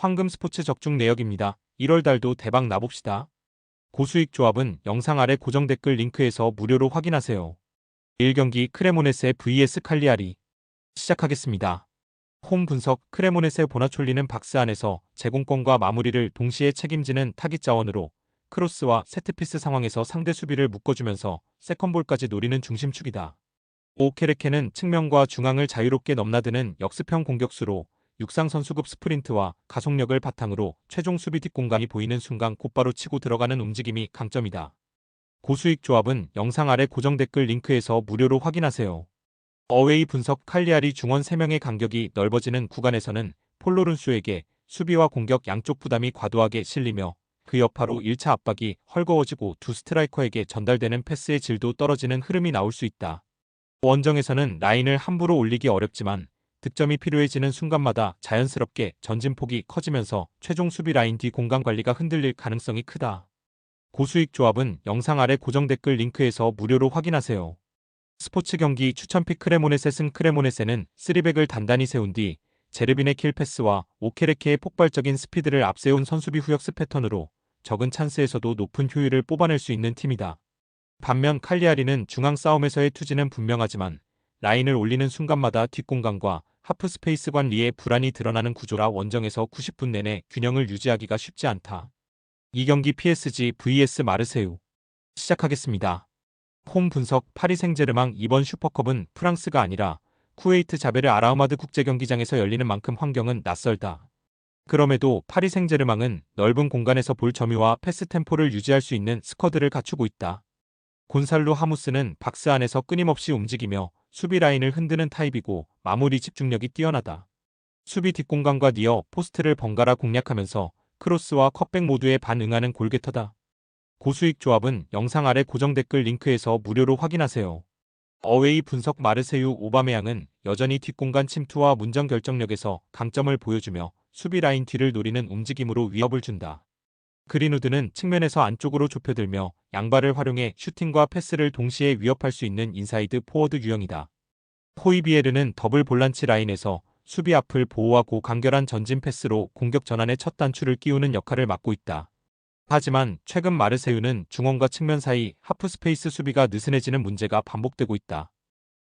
황금 스포츠 적중 내역입니다. 1월 달도 대박 나봅시다. 고수익 조합은 영상 아래 고정 댓글 링크에서 무료로 확인하세요. 1경기 크레모네세 vs 칼리아리 시작하겠습니다. 홈 분석 크레모네세 보나촐리는 박스 안에서 제공권과 마무리를 동시에 책임지는 타깃 자원으로 크로스와 세트피스 상황에서 상대 수비를 묶어주면서 세컨볼까지 노리는 중심축이다. 오케레케는 측면과 중앙을 자유롭게 넘나드는 역습형 공격수로 육상 선수급 스프린트와 가속력을 바탕으로 최종 수비 뒷공간이 보이는 순간 곧바로 치고 들어가는 움직임이 강점이다. 고수익 조합은 영상 아래 고정 댓글 링크에서 무료로 확인하세요. 어웨이 분석 칼리아리 중원 3명의 간격이 넓어지는 구간에서는 폴로른수에게 수비와 공격 양쪽 부담이 과도하게 실리며 그 여파로 1차 압박이 헐거워지고 두 스트라이커에게 전달되는 패스의 질도 떨어지는 흐름이 나올 수 있다. 원정에서는 라인을 함부로 올리기 어렵지만 득점이 필요해지는 순간마다 자연스럽게 전진폭이 커지면서 최종 수비 라인 뒤 공간 관리가 흔들릴 가능성이 크다. 고수익 조합은 영상 아래 고정 댓글 링크에서 무료로 확인하세요. 스포츠 경기 추천픽 크레모네세 승 크레모네세는 3백을 단단히 세운 뒤 제르빈의 킬 패스와 오케레케의 폭발적인 스피드를 앞세운 선수비 후역스 패턴으로 적은 찬스에서도 높은 효율을 뽑아낼 수 있는 팀이다. 반면 칼리아리는 중앙 싸움에서의 투지는 분명하지만 라인을 올리는 순간마다 뒷공간과 하프 스페이스 관리에 불안이 드러나는 구조라 원정에서 90분 내내 균형을 유지하기가 쉽지 않다. 이 경기 PSG vs 마르세유 시작하겠습니다. 홈 분석 파리 생제르망 이번 슈퍼컵은 프랑스가 아니라 쿠웨이트 자베르 아라우마드 국제경기장에서 열리는 만큼 환경은 낯설다. 그럼에도 파리 생제르망은 넓은 공간에서 볼 점유와 패스 템포를 유지할 수 있는 스쿼드를 갖추고 있다. 곤살로 하무스는 박스 안에서 끊임없이 움직이며 수비 라인을 흔드는 타입이고 마무리 집중력이 뛰어나다. 수비 뒷공간과 니어 포스트를 번갈아 공략하면서 크로스와 컵백 모두에 반응하는 골게터다. 고수익 조합은 영상 아래 고정 댓글 링크에서 무료로 확인하세요. 어웨이 분석 마르세유 오바메양은 여전히 뒷공간 침투와 문정 결정력에서 강점을 보여주며 수비 라인 뒤를 노리는 움직임으로 위협을 준다. 그린우드는 측면에서 안쪽으로 좁혀들며 양발을 활용해 슈팅과 패스를 동시에 위협할 수 있는 인사이드 포워드 유형이다. 호이비에르는 더블 볼란치 라인에서 수비 앞을 보호하고 간결한 전진 패스로 공격 전환의 첫 단추를 끼우는 역할을 맡고 있다. 하지만 최근 마르세유는 중원과 측면 사이 하프 스페이스 수비가 느슨해지는 문제가 반복되고 있다.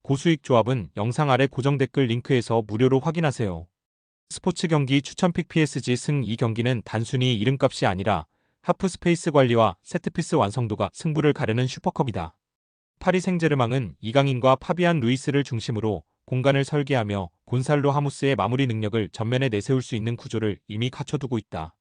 고수익 조합은 영상 아래 고정 댓글 링크에서 무료로 확인하세요. 스포츠 경기 추천픽 PSG 승 이 경기는 단순히 이름값이 아니라 하프 스페이스 관리와 세트피스 완성도가 승부를 가르는 슈퍼컵이다. 파리 생제르망은 이강인과 파비안 루이스를 중심으로 공간을 설계하며 곤살로 하무스의 마무리 능력을 전면에 내세울 수 있는 구조를 이미 갖춰두고 있다.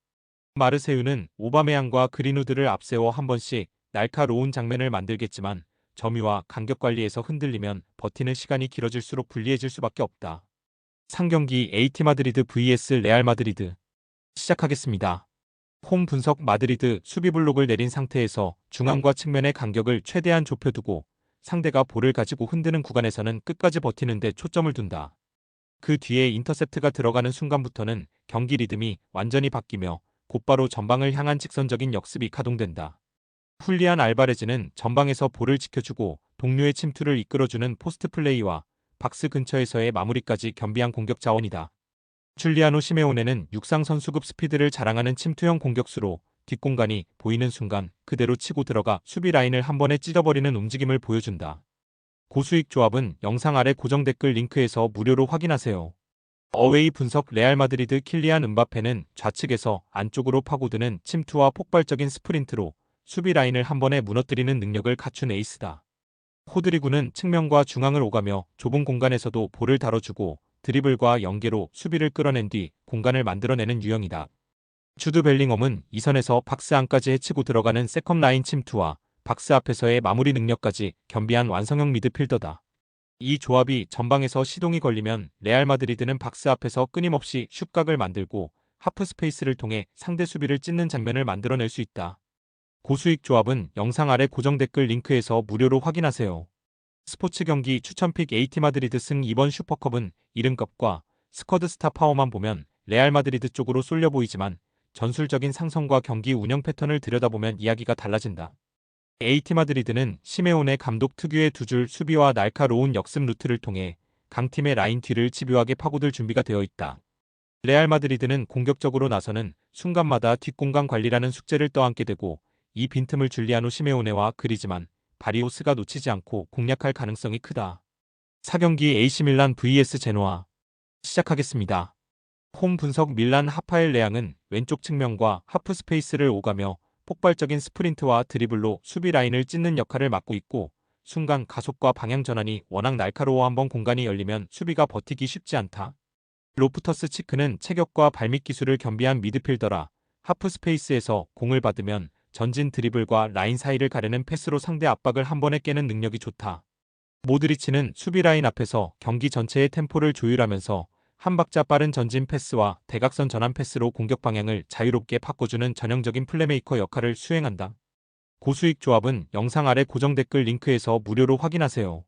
마르세유는 오바메양과 그린우드를 앞세워 한 번씩 날카로운 장면을 만들겠지만 점유와 간격 관리에서 흔들리면 버티는 시간이 길어질수록 불리해질 수밖에 없다. 상경기 에이티 마드리드 vs 레알 마드리드 시작하겠습니다. 홈 분석 마드리드 수비 블록을 내린 상태에서 중앙과 측면의 간격을 최대한 좁혀두고 상대가 볼을 가지고 흔드는 구간에서는 끝까지 버티는데 초점을 둔다. 그 뒤에 인터셉트가 들어가는 순간부터는 경기 리듬이 완전히 바뀌며 곧바로 전방을 향한 직선적인 역습이 가동된다. 훌리안 알바레즈는 전방에서 볼을 지켜주고 동료의 침투를 이끌어주는 포스트 플레이와 박스 근처에서의 마무리까지 겸비한 공격 자원이다. 줄리아노 시메오네는 육상 선수급 스피드를 자랑하는 침투형 공격수로 뒷공간이 보이는 순간 그대로 치고 들어가 수비 라인을 한 번에 찢어버리는 움직임을 보여준다. 고수익 조합은 영상 아래 고정 댓글 링크에서 무료로 확인하세요. 어웨이 분석 레알 마드리드 킬리안 은바페는 좌측에서 안쪽으로 파고드는 침투와 폭발적인 스프린트로 수비 라인을 한 번에 무너뜨리는 능력을 갖춘 에이스다. 호드리구는 측면과 중앙을 오가며 좁은 공간에서도 볼을 다뤄주고 드리블과 연계로 수비를 끌어낸 뒤 공간을 만들어내는 유형이다. 주드 벨링엄은 이 선에서 박스 안까지 해치고 들어가는 세컨 라인 침투와 박스 앞에서의 마무리 능력까지 겸비한 완성형 미드필더다. 이 조합이 전방에서 시동이 걸리면 레알 마드리드는 박스 앞에서 끊임없이 슛각을 만들고 하프 스페이스를 통해 상대 수비를 찢는 장면을 만들어낼 수 있다. 고수익 조합은 영상 아래 고정 댓글 링크에서 무료로 확인하세요. 스포츠 경기 추천픽 에이티 마드리드 승 이번 슈퍼컵은 이름값과 스쿼드 스타 파워만 보면 레알 마드리드 쪽으로 쏠려 보이지만 전술적인 상성과 경기 운영 패턴을 들여다보면 이야기가 달라진다. 에이티 마드리드는 시메온의 감독 특유의 두 줄 수비와 날카로운 역습 루트를 통해 강팀의 라인 뒤를 집요하게 파고들 준비가 되어 있다. 레알 마드리드는 공격적으로 나서는 순간마다 뒷공간 관리라는 숙제를 떠안게 되고 이 빈틈을 줄리아노 시메오네와 그리지만 바리오스가 놓치지 않고 공략할 가능성이 크다. 4경기 AC 밀란 vs 제노아 시작하겠습니다. 홈 분석 밀란 하파엘 레앙은 왼쪽 측면과 하프 스페이스를 오가며 폭발적인 스프린트와 드리블로 수비 라인을 찢는 역할을 맡고 있고 순간 가속과 방향 전환이 워낙 날카로워 한번 공간이 열리면 수비가 버티기 쉽지 않다. 로프터스 치크는 체격과 발밑 기술을 겸비한 미드필더라 하프 스페이스에서 공을 받으면 전진 드리블과 라인 사이를 가르는 패스로 상대 압박을 한 번에 깨는 능력이 좋다. 모드리치는 수비 라인 앞에서 경기 전체의 템포를 조율하면서 한 박자 빠른 전진 패스와 대각선 전환 패스로 공격 방향을 자유롭게 바꿔주는 전형적인 플레이메이커 역할을 수행한다. 고수익 조합은 영상 아래 고정 댓글 링크에서 무료로 확인하세요.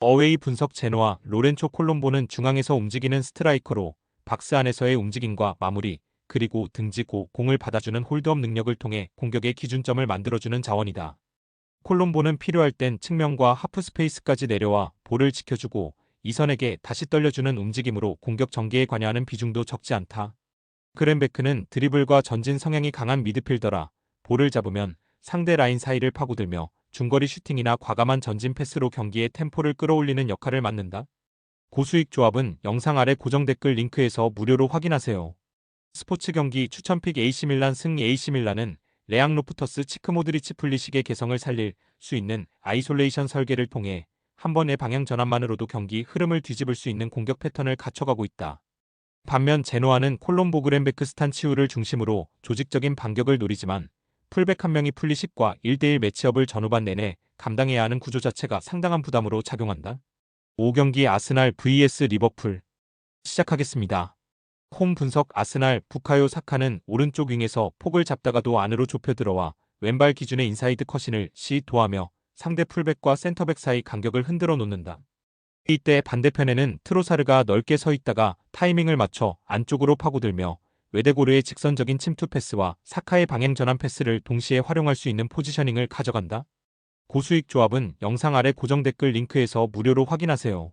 어웨이 분석 제노와 로렌초 콜롬보는 중앙에서 움직이는 스트라이커로 박스 안에서의 움직임과 마무리, 그리고 등지고 공을 받아주는 홀드업 능력을 통해 공격의 기준점을 만들어주는 자원이다. 콜롬보는 필요할 땐 측면과 하프 스페이스까지 내려와 볼을 지켜주고 이선에게 다시 떨려주는 움직임으로 공격 전개에 관여하는 비중도 적지 않다. 그랜베크는 드리블과 전진 성향이 강한 미드필더라 볼을 잡으면 상대 라인 사이를 파고들며 중거리 슈팅이나 과감한 전진 패스로 경기의 템포를 끌어올리는 역할을 맡는다. 고수익 조합은 영상 아래 고정 댓글 링크에서 무료로 확인하세요. 스포츠 경기 추천픽 AC밀란 승리 AC밀란은 레앙 로프터스 치크 모드리치 플리식의 개성을 살릴 수 있는 아이솔레이션 설계를 통해 한 번의 방향 전환만으로도 경기 흐름을 뒤집을 수 있는 공격 패턴을 갖춰가고 있다. 반면 제노아는 콜롬보 그랜베크 스탄치우를 중심으로 조직적인 반격을 노리지만 풀백 한 명이 플리식과 1대1 매치업을 전후반 내내 감당해야 하는 구조 자체가 상당한 부담으로 작용한다. 5경기 아스날 vs 리버풀 시작하겠습니다. 홈 분석 아스날 부카요 사카는 오른쪽 윙에서 폭을 잡다가도 안으로 좁혀 들어와 왼발 기준의 인사이드 컷신을 시도하며 상대 풀백과 센터백 사이 간격을 흔들어 놓는다. 이때 반대편에는 트로사르가 넓게 서 있다가 타이밍을 맞춰 안쪽으로 파고들며 외대고르의 직선적인 침투 패스와 사카의 방향 전환 패스를 동시에 활용할 수 있는 포지셔닝을 가져간다. 고수익 조합은 영상 아래 고정 댓글 링크에서 무료로 확인하세요.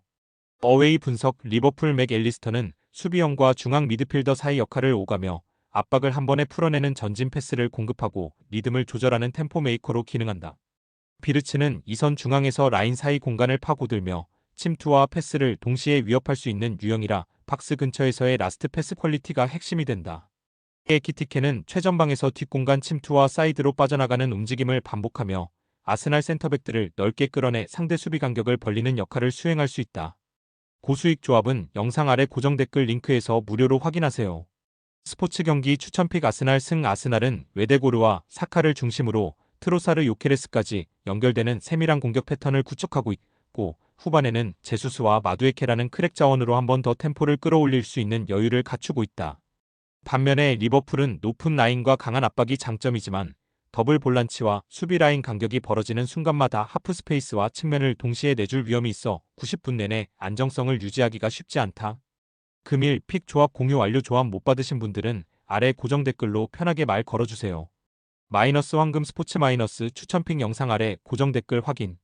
어웨이 분석 리버풀 맥 앨리스터는 수비형과 중앙 미드필더 사이 역할을 오가며 압박을 한 번에 풀어내는 전진 패스를 공급하고 리듬을 조절하는 템포 메이커로 기능한다. 비르츠는 이 선 중앙에서 라인 사이 공간을 파고들며 침투와 패스를 동시에 위협할 수 있는 유형이라 박스 근처에서의 라스트 패스 퀄리티가 핵심이 된다. 에키티케는 최전방에서 뒷공간 침투와 사이드로 빠져나가는 움직임을 반복하며 아스날 센터백들을 넓게 끌어내 상대 수비 간격을 벌리는 역할을 수행할 수 있다. 고수익 조합은 영상 아래 고정 댓글 링크에서 무료로 확인하세요. 스포츠 경기 추천픽 아스날 승 아스날은 외대고르와 사카를 중심으로 트로사르 요케레스까지 연결되는 세밀한 공격 패턴을 구축하고 있고 후반에는 제수스와 마두에케라는 크랙 자원으로 한 번 더 템포를 끌어올릴 수 있는 여유를 갖추고 있다. 반면에 리버풀은 높은 라인과 강한 압박이 장점이지만 더블 볼란치와 수비 라인 간격이 벌어지는 순간마다 하프 스페이스와 측면을 동시에 내줄 위험이 있어 90분 내내 안정성을 유지하기가 쉽지 않다. 금일 픽 조합 공유 완료 조합 못 받으신 분들은 아래 고정 댓글로 편하게 말 걸어주세요. 마이너스 황금 스포츠 마이너스 추천픽 영상 아래 고정 댓글 확인